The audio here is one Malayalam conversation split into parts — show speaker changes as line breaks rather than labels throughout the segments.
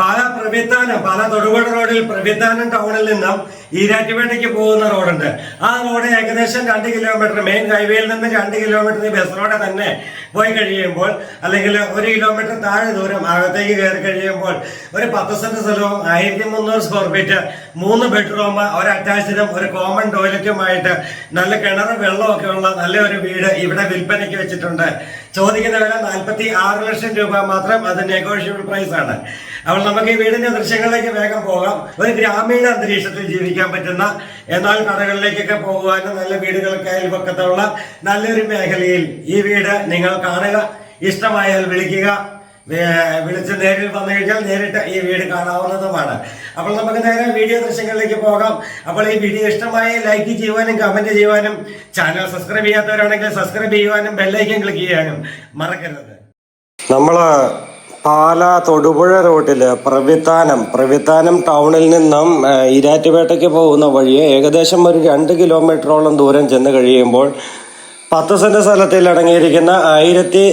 പാല പ്രവിത്താനം പാല തൊടുപുഴ റോഡിൽ പ്രവിത്താനം ടൗണിൽ നിന്നും ഈരാറ്റുപേട്ടയ്ക്ക് പോകുന്ന റോഡുണ്ട്. ആ റോഡ് ഏകദേശം രണ്ട് കിലോമീറ്റർ മെയിൻ ഹൈവേയിൽ നിന്ന് രണ്ട് കിലോമീറ്റർ ബസ് റോഡ് തന്നെ പോയി കഴിയുമ്പോൾ അല്ലെങ്കിൽ ഒരു കിലോമീറ്റർ താഴെ ദൂരം അകത്തേക്ക് കയറി കഴിയുമ്പോൾ ഒരു പത്ത് സെന്റ് സ്ഥലവും ആയിരത്തി മുന്നൂറ് സ്ക്വയർ ഫീറ്റ് മൂന്ന് ബെഡ്റൂം ഒരു അറ്റാച്ച്ഡും ഒരു കോമൺ ടോയ്ലറ്റുമായിട്ട് നല്ല കിണറും വെള്ളമൊക്കെ ഉള്ള നല്ലൊരു വീട് ഇവിടെ വിൽപ്പനയ്ക്ക് വെച്ചിട്ടുണ്ട്. ചോദിക്കുന്ന വില നാൽപ്പത്തി ആറ് ലക്ഷം രൂപ മാത്രം അത് നെഗോഷ്യബിൾ പ്രൈസ് ആണ്. അപ്പോൾ നമുക്ക് ഈ വീടിന്റെ ദൃശ്യങ്ങളിലേക്ക് വേഗം പോകാം. ഒരു ഗ്രാമീണ അന്തരീക്ഷത്തിൽ ജീവിക്കാൻ പറ്റുന്ന എന്നാൽ കടകളിലേക്കൊക്കെ പോകുവാനും നല്ല വീടുകൾക്ക് അയൽപക്കത്തുള്ള നല്ലൊരു മേഖലയിൽ ഈ വീട് നിങ്ങൾ കാണുക. ഇഷ്ടമായാൽ വിളിക്കുക. വിളിച്ച് നേരിൽ വന്നു കഴിഞ്ഞാൽ നേരിട്ട് ഈ വീട് കാണാവുന്നതുമാണ്. അപ്പോൾ നമുക്ക് നേരെ വീഡിയോ ദൃശ്യങ്ങളിലേക്ക് പോകാം. അപ്പോൾ ഈ വീഡിയോ ഇഷ്ടമായി ലൈക്ക് ചെയ്യുവാനും കമന്റ് ചെയ്യുവാനും ചാനൽ സബ്സ്ക്രൈബ് ചെയ്യാത്തവരാണെങ്കിൽ സബ്സ്ക്രൈബ് ചെയ്യുവാനും ബെല്ലൈക്കൻ ക്ലിക്ക് ചെയ്യാനും മറക്കരുത്. നമ്മൾ പാല തൊടുപുഴ റോഡിൽ പ്രവിത്താനം പ്രവിത്താനം ടൗണിൽ നിന്നും ഈരാറ്റുപേട്ടയ്ക്ക് പോകുന്ന വഴി ഏകദേശം ഒരു രണ്ട് കിലോമീറ്ററോളം ദൂരം ചെന്ന് കഴിയുമ്പോൾ പത്ത് സെന്റ് സ്ഥലത്തിൽ അടങ്ങിയിരിക്കുന്ന ആയിരത്തി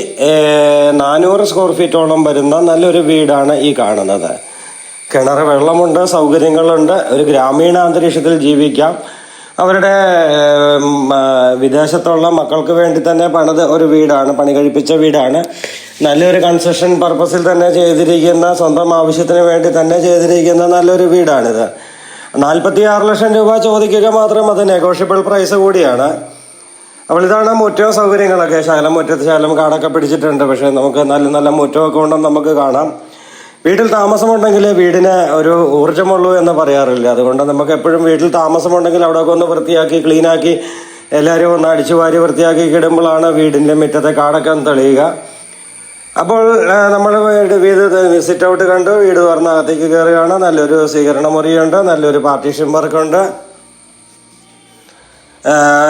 നാനൂറ് സ്ക്വയർ ഫീറ്റോളം വരുന്ന നല്ലൊരു വീടാണ് ഈ കാണുന്നത്. കിണർ വെള്ളമുണ്ട് സൗകര്യങ്ങളുണ്ട് ഒരു ഗ്രാമീണ അന്തരീക്ഷത്തിൽ ജീവിക്കാം. അവരുടെ വിദേശത്തുള്ള മക്കൾക്ക് വേണ്ടി തന്നെ പണിത് ഒരു വീടാണ് പണി കഴിപ്പിച്ച വീടാണ്. നല്ലൊരു കൺസ്ട്രക്ഷൻ പർപ്പസിൽ തന്നെ ചെയ്തിരിക്കുന്ന സ്വന്തം ആവശ്യത്തിന് വേണ്ടി തന്നെ ചെയ്തിരിക്കുന്ന നല്ലൊരു വീടാണിത്. നാൽപ്പത്തി ആറ് ലക്ഷം രൂപ ചോദിക്കുക മാത്രം അത് നെഗോഷ്യബിൾ പ്രൈസ് കൂടിയാണ്. അപ്പോൾ ഇതാണ് മുറ്റവും സൗകര്യങ്ങളൊക്കെ. ശകലം മുറ്റത്ത് ശകലം കാടൊക്കെ പിടിച്ചിട്ടുണ്ട്. പക്ഷേ നമുക്ക് നല്ല നല്ല മുറ്റമൊക്കെ ഉണ്ടെന്ന് നമുക്ക് കാണാം. വീട്ടിൽ താമസമുണ്ടെങ്കിൽ വീടിന് ഒരു ഊർജമുള്ളൂ എന്ന് പറയാറില്ല. അതുകൊണ്ട് നമുക്ക് എപ്പോഴും വീട്ടിൽ താമസമുണ്ടെങ്കിൽ അവിടെയൊക്കെ ഒന്ന് വൃത്തിയാക്കി ക്ലീനാക്കി എല്ലാവരും ഒന്ന് അടിച്ചു വാരി വൃത്തിയാക്കി കിടുമ്പോഴാണ് വീടിന്റെ മുറ്റത്തെ കാടൊക്കെ ഒന്ന് തെളിയുക. അപ്പോൾ നമ്മൾ വീട് സിറ്റ് ഔട്ട് കണ്ടു വീട് തുറന്ന് അകത്തേക്ക് കയറുകയാണ് നല്ലൊരു സ്വീകരണ മുറിയുണ്ട് നല്ലൊരു പാർട്ടീഷൻ വർക്കുണ്ട്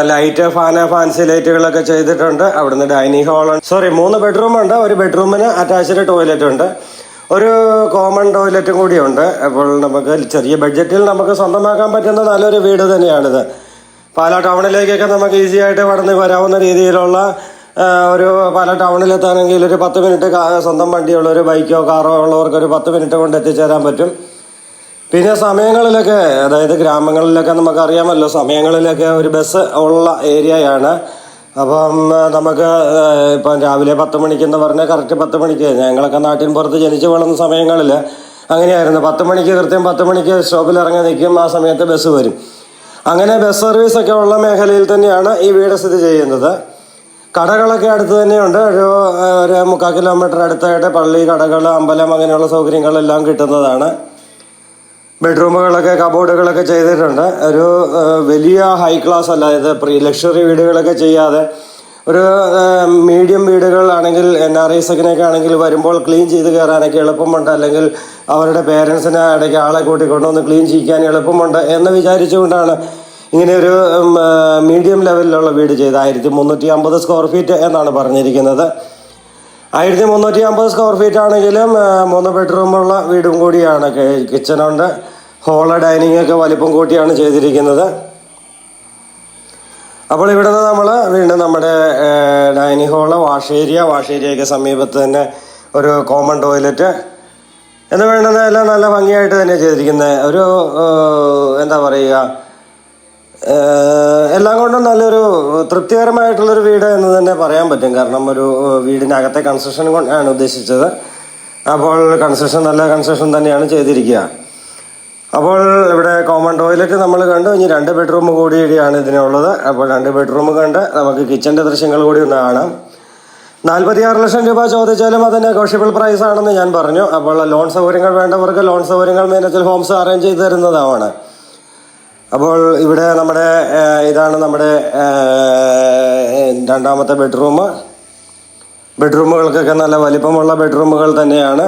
ലൈറ്റ് ഫാന് ഫാൻസി ലൈറ്റുകളൊക്കെ ചെയ്തിട്ടുണ്ട്. അവിടുന്ന് ഡൈനിങ് ഹാൾ സോറി മൂന്ന് ബെഡ്റൂം ഉണ്ട്. ഒരു ബെഡ്റൂമിന് അറ്റാച്ച്ഡ് ടോയ്ലറ്റ് ഉണ്ട്. ഒരു കോമൺ ടോയ്ലറ്റും കൂടിയുണ്ട് അപ്പോൾ നമുക്ക് ചെറിയ ബഡ്ജറ്റിൽ നമുക്ക് സ്വന്തമാക്കാൻ പറ്റുന്ന നല്ലൊരു വീട് തന്നെയാണിത്. പാലാ ടൗണിലേക്കൊക്കെ നമുക്ക് ഈസി ആയിട്ട് വരാവുന്ന രീതിയിലുള്ള ഒരു പല ടൗണിലെത്താണെങ്കിൽ ഒരു പത്ത് മിനിറ്റ് സ്വന്തം വണ്ടിയുള്ള ഒരു ബൈക്കോ കാറോ ഉള്ളവർക്ക് ഒരു പത്ത് മിനിറ്റ് കൊണ്ട് എത്തിച്ചേരാൻ പറ്റും. പിന്നെ സമയങ്ങളിലൊക്കെ അതായത് ഗ്രാമങ്ങളിലൊക്കെ നമുക്കറിയാമല്ലോ സമയങ്ങളിലൊക്കെ ഒരു ബസ് ഉള്ള ഏരിയയാണ്. അപ്പം നമുക്ക് ഇപ്പം രാവിലെ പത്ത് മണിക്കെന്ന് പറഞ്ഞാൽ കറക്റ്റ് പത്ത് മണിക്ക്. ഞങ്ങളൊക്കെ നാട്ടിൻ പുറത്ത് ജനിച്ചു വളർന്ന സമയങ്ങളിൽ അങ്ങനെയായിരുന്നു. പത്ത് മണിക്ക് കൃത്യം പത്ത് മണിക്ക് സ്റ്റോപ്പിൽ ഇറങ്ങി നിൽക്കും ആ സമയത്ത് ബസ് വരും. അങ്ങനെ ബസ് സർവീസ് ഒക്കെ ഉള്ള മേഖലയിൽ തന്നെയാണ് ഈ വീട് സ്ഥിതി ചെയ്യുന്നത്. കടകളൊക്കെ അടുത്ത് തന്നെയുണ്ട്. ഒരു ഒരു മുക്കാൽ കിലോമീറ്റർ അടുത്തായിട്ട് പള്ളി കടകൾ അമ്പലം അങ്ങനെയുള്ള സൗകര്യങ്ങളെല്ലാം കിട്ടുന്നതാണ്. ബെഡ്റൂമുകളൊക്കെ കബോർഡുകളൊക്കെ ചെയ്തിട്ടുണ്ട്. ഒരു വലിയ ഹൈ ക്ലാസ് അല്ല ഇത് പ്രീ ലക്ഷറി വീടുകളൊക്കെ ചെയ്യാതെ. ഒരു മീഡിയം വീടുകളാണെങ്കിൽ എൻ ആർ ഐസൊക്കെ ആണെങ്കിൽ വരുമ്പോൾ ക്ലീൻ ചെയ്ത് കയറാനൊക്കെ എളുപ്പമുണ്ട്. അല്ലെങ്കിൽ അവരുടെ പേരൻസിനെ ഇടയ്ക്ക് ആളെ കൂട്ടിക്കൊണ്ടുവന്ന് ക്ലീൻ ചെയ്യിക്കാൻ എളുപ്പമുണ്ട് എന്ന് വിചാരിച്ചുകൊണ്ടാണ് ഇങ്ങനെ ഒരു മീഡിയം ലെവലിലുള്ള വീട് ചെയ്ത് ആയിരത്തി മുന്നൂറ്റി അമ്പത് സ്ക്വയർ ഫീറ്റ് എന്നാണ് പറഞ്ഞിരിക്കുന്നത്. ആയിരത്തി മുന്നൂറ്റി അമ്പത് സ്ക്വയർ ഫീറ്റ് ആണെങ്കിലും മൂന്ന് ബെഡ്റൂമുള്ള വീടും കൂടിയാണ് കിച്ചണുണ്ട് ഹോൾ ഡൈനിങ് ഒക്കെ വലിപ്പം കൂട്ടിയാണ് ചെയ്തിരിക്കുന്നത്. അപ്പോൾ ഇവിടെ നിന്ന് നമ്മൾ വീണ്ടും നമ്മുടെ dining hall wash area wash ഏരിയയ്ക്ക് സമീപത്ത് തന്നെ ഒരു കോമൺ ടോയ്ലറ്റ് എന്ന് വേണ്ടതെല്ലാം നല്ല ഭംഗിയായിട്ട് തന്നെ ചെയ്തിരിക്കുന്നത്. ഒരു എന്താ പറയുക എല്ലാം കൊണ്ടും നല്ലൊരു തൃപ്തികരമായിട്ടുള്ളൊരു വീട് എന്ന് തന്നെ പറയാൻ പറ്റും. കാരണം ഒരു വീടിനകത്തെ കൺസ്ട്രക്ഷൻ കൊണ്ടാണ് ഉദ്ദേശിച്ചത്. അപ്പോൾ കൺസ്ട്രക്ഷൻ നല്ല കൺസ്ട്രക്ഷൻ തന്നെയാണ് ചെയ്തിരിക്കുക. അപ്പോൾ ഇവിടെ കോമൺ ടോയ്ലറ്റ് നമ്മൾ കണ്ടു. ഇനി രണ്ട് ബെഡ്റൂം കൂടിയാണ് ഇതിനുള്ളത്. അപ്പോൾ രണ്ട് ബെഡ്റൂം കണ്ട് നമുക്ക് കിച്ചന്റെ ദൃശ്യങ്ങൾ കൂടി ഒന്ന് കാണാം. നാൽപ്പത്തി ആറ് ലക്ഷം രൂപ ചോദിച്ചാലും അത് നെഗോഷ്യബിൾ പ്രൈസ് ആണെന്ന് ഞാൻ പറഞ്ഞു. അപ്പോൾ ലോൺ സൗകര്യങ്ങൾ വേണ്ടവർക്ക് ലോൺ സൗകര്യങ്ങൾ മേനച്ചൽ ഹോംസ് അറേഞ്ച് ചെയ്ത് തരുന്നതാണ്. അപ്പോൾ ഇവിടെ നമ്മുടെ ഇതാണ് നമ്മുടെ രണ്ടാമത്തെ ബെഡ്റൂം. ബെഡ്റൂമുകൾക്കൊക്കെ നല്ല വലിപ്പമുള്ള ബെഡ്റൂമുകൾ തന്നെയാണ്.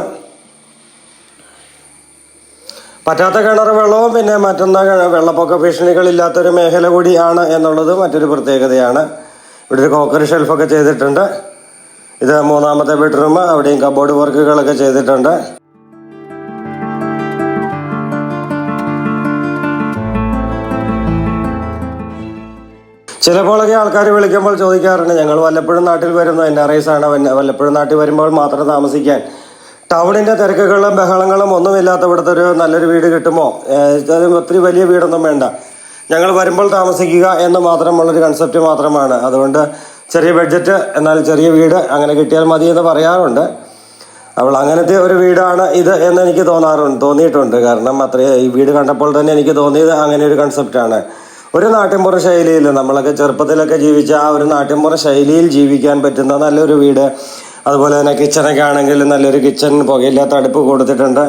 പറ്റാത്ത കിണർ വെള്ളവും പിന്നെ മറ്റൊന്ന വെള്ളപ്പൊക്ക ഭീഷണികളില്ലാത്തൊരു മേഖല കൂടിയാണ് എന്നുള്ളത് മറ്റൊരു പ്രത്യേകതയാണ്. ഇവിടെ ഒരു കോക്കറി ഷെൽഫൊക്കെ ചെയ്തിട്ടുണ്ട്. ഇത് മൂന്നാമത്തെ ബെഡ്റൂം അവിടെയും കബോർഡ് വർക്കുകളൊക്കെ ചെയ്തിട്ടുണ്ട്. ചിലപ്പോഴൊക്കെ ആൾക്കാർ വിളിക്കുമ്പോൾ ചോദിക്കാറുണ്ട് ഞങ്ങൾ വല്ലപ്പോഴും നാട്ടിൽ വരുന്നു? എൻ ആർ ഐസ് ആണ് വല്ല- വല്ലപ്പോഴും നാട്ടിൽ വരുമ്പോൾ മാത്രം താമസിക്കാൻ. ടൗണിന്റെ തിരക്കുകളും ബഹളങ്ങളും ഒന്നുമില്ലാത്ത ഇവിടുത്തെ ഒരു നല്ലൊരു വീട് കിട്ടുമോ? ഒത്തിരി വലിയ വീടൊന്നും വേണ്ട. ഞങ്ങൾ വരുമ്പോൾ താമസിക്കുക എന്ന് മാത്രമുള്ളൊരു കൺസെപ്റ്റ് മാത്രമാണ്. അതുകൊണ്ട് ചെറിയ ബഡ്ജറ്റ് എന്നാൽ ചെറിയ വീട് അങ്ങനെ കിട്ടിയാൽ മതി എന്ന് പറയാറുണ്ട്. അപ്പോൾ അങ്ങനത്തെ ഒരു വീടാണ് ഇത് എന്ന് എനിക്ക് തോന്നാറുണ്ട് തോന്നിയിട്ടുണ്ട്. കാരണം അത്രയും ഈ വീട് കണ്ടപ്പോൾ തന്നെ എനിക്ക് തോന്നിയത് അങ്ങനെ ഒരു കൺസെപ്റ്റാണ് ഒരു നാട്ടിൻപുറ ശൈലിയിൽ നമ്മളൊക്കെ ചെറുപ്പത്തിലൊക്കെ ജീവിച്ച ആ ഒരു നാട്ടിൻപുറ ശൈലിയിൽ ജീവിക്കാൻ പറ്റുന്ന നല്ലൊരു വീട് അതുപോലെ തന്നെ കിച്ചണൊക്കെ ആണെങ്കിൽ നല്ലൊരു കിച്ചൺ പുകയില്ലാത്ത അടുപ്പ് കൊടുത്തിട്ടുണ്ട്.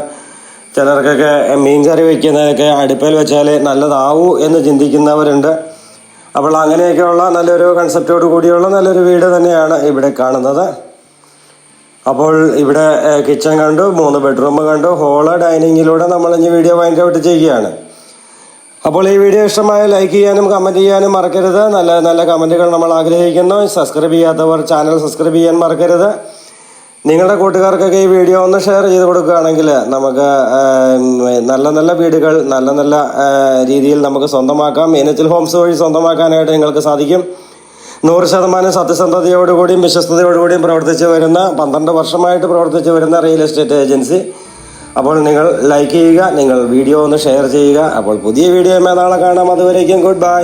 ചിലർക്കൊക്കെ മീൻകറി വയ്ക്കുന്നതൊക്കെ അടുപ്പിൽ വെച്ചാൽ നല്ലതാവൂ എന്ന് ചിന്തിക്കുന്നവരുണ്ട്. അപ്പോൾ അങ്ങനെയൊക്കെയുള്ള നല്ലൊരു കൺസെപ്റ്റോട് കൂടിയുള്ള നല്ലൊരു വീട് തന്നെയാണ് ഇവിടെ കാണുന്നത്. അപ്പോൾ ഇവിടെ കിച്ചൺ കണ്ടു മൂന്ന് ബെഡ്റൂം കണ്ടു ഹോൾ ഡൈനിങ്ങിലൂടെ നമ്മൾ ഇനി വീഡിയോ വൈൻഡ് ഔട്ട് ചെയ്യുകയാണ്. അപ്പോൾ ഈ വീഡിയോ ഇഷ്ടമായ ലൈക്ക് ചെയ്യാനും കമന്റ് ചെയ്യാനും മറക്കരുത്. നല്ല നല്ല കമന്റുകൾ നമ്മൾ ആഗ്രഹിക്കുന്നു. സബ്സ്ക്രൈബ് ചെയ്യാത്തവർ ചാനൽ സബ്സ്ക്രൈബ് ചെയ്യാൻ മറക്കരുത്. നിങ്ങളുടെ കൂട്ടുകാർക്കൊക്കെ ഈ വീഡിയോ ഒന്ന് ഷെയർ ചെയ്ത് കൊടുക്കുകയാണെങ്കിൽ നമുക്ക് നല്ല നല്ല വീടുകൾ നല്ല നല്ല രീതിയിൽ നമുക്ക് സ്വന്തമാക്കാം. എനച്ചിൽ ഹോംസ് വഴി സ്വന്തമാക്കാനായിട്ട് നിങ്ങൾക്ക് സാധിക്കും. നൂറ് ശതമാനം സത്യസന്ധതയോടുകൂടിയും വിശ്വസ്തയോടുകൂടിയും പ്രവർത്തിച്ച് വരുന്ന പന്ത്രണ്ട് വർഷമായിട്ട് പ്രവർത്തിച്ച് വരുന്ന റിയൽ എസ്റ്റേറ്റ് ഏജൻസി അപ്പോൾ നിങ്ങൾ ലൈക്ക് ചെയ്യുക നിങ്ങൾ വീഡിയോ ഒന്ന് ഷെയർ ചെയ്യുക. അപ്പോൾ പുതിയ വീഡിയോ നാളെ കാണാം. അതുവരേക്കും ഗുഡ് ബൈ